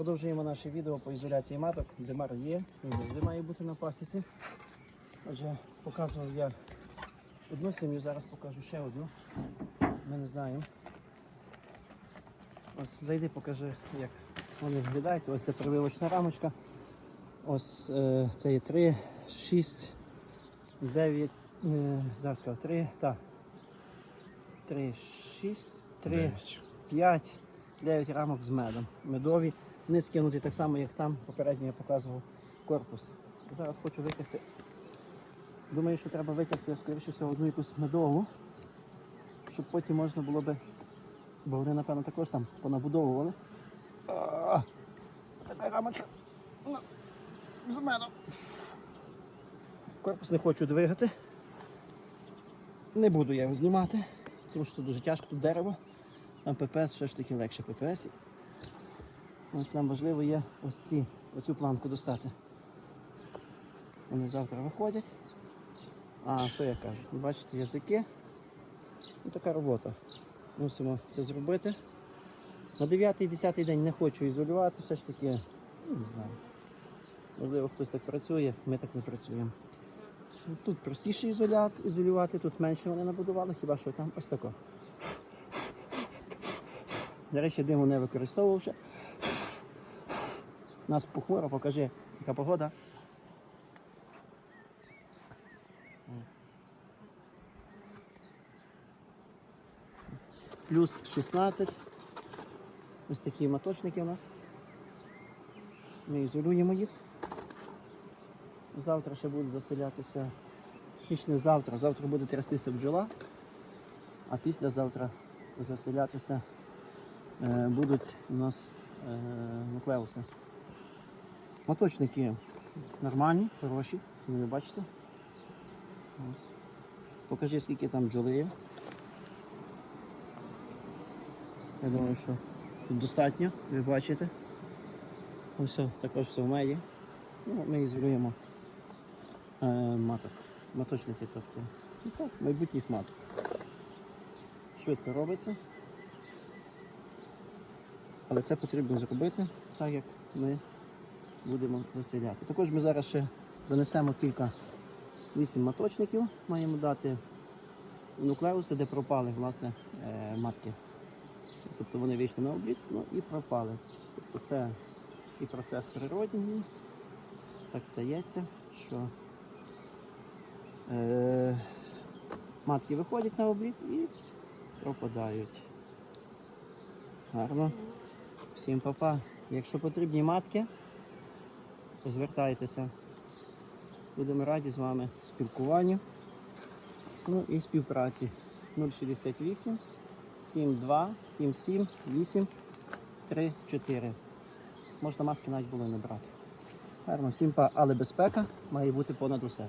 Продовжуємо наше відео по ізоляції маток. Демар є, він завжди має бути на пасіці. Отже, показував я одну сім'ю, зараз покажу ще одну. Ми не знаємо. Ось зайди, покажи, як вони виглядають. Ось це прививочна рамочка. Ось е, це є 3, 6, 9, е, зараз скажу, 3, так. 3, 6, 3, 5, 9 рамок з медом. Медові. Не скинуті так само, як там попередньо я показував корпус. Зараз хочу витягти. Думаю, що треба витягти, скоріше всього, одну якусь медову, щоб потім можна було би. Бо вони, напевно, також там понабудовували. Така рамочка у нас з медом. Корпус не хочу двигати. Не буду я його знімати, тому що тут дуже тяжко, тут дерево. Там ППС все ж таки легше ППС. Ось нам важливо є ось ці, оцю планку достати. Вони завтра виходять. А, що я кажу? Бачите, язики. Ну, така робота. Мусимо це зробити. На 9-10 день не хочу ізолювати, все ж таки, ну, не знаю. Можливо, хтось так працює, ми так не працюємо. Ну, Тут простіше ізолят, ізолювати, тут менше вони набудували, хіба що там ось тако. До речі, диму не використовував ще. У нас похмуро, покажи, яка погода. Плюс 16. Ось такі моточники у нас. Ми ізолюємо їх. Завтра ще будуть заселятися. Не завтра, завтра буде трястися бджола, а післязавтра заселятися е, будуть у нас е, нуклеуси. Моточники нормальні, хороші, ви бачите. Ось. Покажи, скільки там бджоли є. Я думаю, що достатньо, ви бачите. Ось також все в меді. Ну, ми ізолюємо е, маток. Маточники, тобто. Ну так, майбутніх маток. Швидко робиться. Але це потрібно зробити, так як ми будемо заселяти. Також ми зараз ще занесемо кілька вісім маточників, маємо дати нуклеуси, де пропали власне, е, матки. Тобто вони вийшли на обліт ну, і пропали. Тобто це і процес природній. Так стається, що е, матки виходять на обліт і пропадають. Гарно. Всім папа. Якщо потрібні матки, звертайтеся. Будемо раді з вами спілкуванню. Ну і співпраці. 068 72 77 8 3 4. Можна маски навіть було не брати. Гарно, всім па, але безпека має бути понад усе.